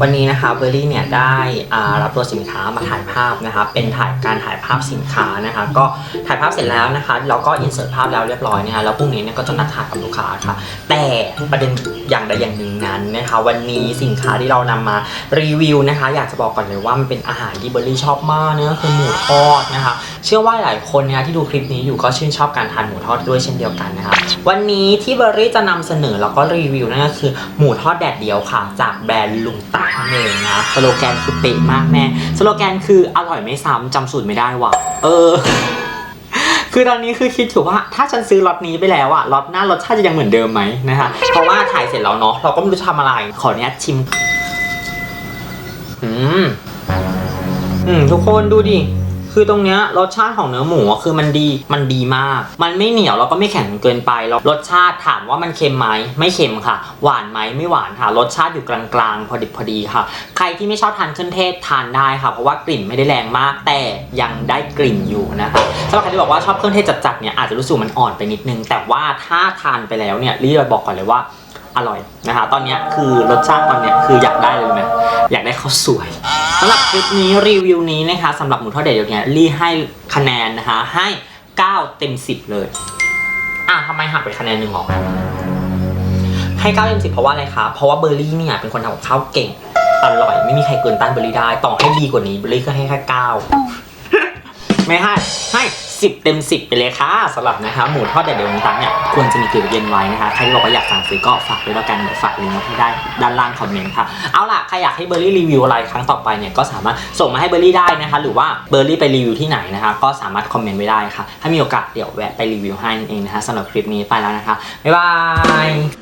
วันนี้นะคะเบอร์รี่เนี่ยได้รับตัวสินค้ามาถ่ายภาพนะคะเป็นถ่ายการถ่ายภาพสินค้านะคะก็ถ่ายภาพเสร็จแล้วนะคะแล้วก็อินเสิร์ตภาพแล้วเรียบร้อยนะคะแล้วพรุ่งนี้เนี่ยก็จะนัดถ่ายกับลูกค้าค่ะ แต่ประเด็นอย่างใดอย่างหนึ่งนั้นนะคะวันนี้สินค้าที่เรานำมารีวิวนะคะ อยากจะบอกก่อนเลยว่ามันเป็นอาหารที่เบอร์รี่ชอบมากเนี่ยก็คือหมูทอดนะคะ เชื่อว่าหลายคนนะที่ดูคลิปนี้อยู่ก็ชื่นชอบการทานหมูทอดด้วยเช่นเดียวกันนะคะวันนี้ที่เบอร์รี่จะนำเสนอแล้วก็รีวิวนั่นก็คือหมูทอดแดดเดียวค่ะ จากแบรนด์ลุงตักนั่นเองนะสโลแกนคือเป๊ะมากแม่สโลแกนคืออร่อยไม่ซ้ำจำสูตรไม่ได้ว่ะเออคือตอนนี้คือคิดอยู่ว่าถ้าฉันซื้อล็อตนี้ไปแล้วอะล็อตหน้ารสชาติจะยังเหมือนเดิมไหมนะคะเพราะว่าถ่ายเสร็จแล้วเนาะเราก็ไม่รู้จะทำอะไร ขออนุญาตชิม อืม อืม ทุกคนดูดิ คือตรงเนี้ยรสชาติของเนื้อหมูอะคือมันดีมันดีมาก มันไม่เหนียวแล้วก็ไม่แข็งเกินไปแล้วรสชาติถามว่ามันเค็มไหมไม่เค็มค่ะ หวานไหมไม่หวานค่ะ รสชาติอยู่กลางๆ พอดิบพอดีค่ะ ใครที่ไม่ชอบทานเครื่องเทศทานได้ค่ะ เพราะว่ากลิ่นไม่ได้แรงมาก แต่ยังได้กลิ่นอยู่นะคะสำหรับใครที่บอกว่าชอบเครื่องเทศจัดๆเนี่ยอาจจะรู้สึกมันอ่อนไปนิดนึง แต่ว่าถ้าทานไปแล้วเนี่ยรีบบอกก่อนเลยว่าอร่อยนะคะ ตอนเนี้ยคือรสชาติตอนเนี้ยคืออยากได้เลยนะอยาก ได้ข้าสวยสำหรับคลิปนี้รีวิวนี้นะคะสำหรับหมูทอดเด็ดเดียวเนี่ยรีให้คะแนนนะคะให้ 9 เต็ม 10 เลย อะทำไมหักไปคะแนนหนึ่งหรอให้9เต็ม10 เพราะว่าอะไรคะ เพราะว่าเบอร์รี่เนี่ยเป็นคนทำกับข้าวเก่ง อร่อย ไม่มีใครเกินต้านเบอร์รี่ได้ ต่อให้ดีกว่านี้เบอร์รี่ก็ให้แค่9 ไม่ให้ให้10 เต็ม 10 ไปเลยค่ะสำหรับนะคะหมูทอดแดดเดียวต่างเนี่ยควรจะมีเกลือเย็นไว้นะคะใครที่บอกว่าอยากสั่งซื้อก็ฝากด้วยแล้วกันเดี๋ยวฝากลิงก์ไว้ให้ได้ด้านล่างคอมเมนต์ค่ะเอาล่ะใครอยากให้เบอร์รี่รีวิวอะไรครั้งต่อไปเนี่ยก็สามารถส่งมาให้เบอร์รี่ได้นะคะ หรือว่าเบอร์รี่ไปรีวิวที่ไหนนะคะก็สามารถคอมเมนต์ไว้ได้ค่ะ ถ้ามีโอกาสเดี๋ยวแวะไปรีวิวให้นั่นเองนะคะสำหรับคลิปนี้ไปแล้วนะคะบ๊ายบาย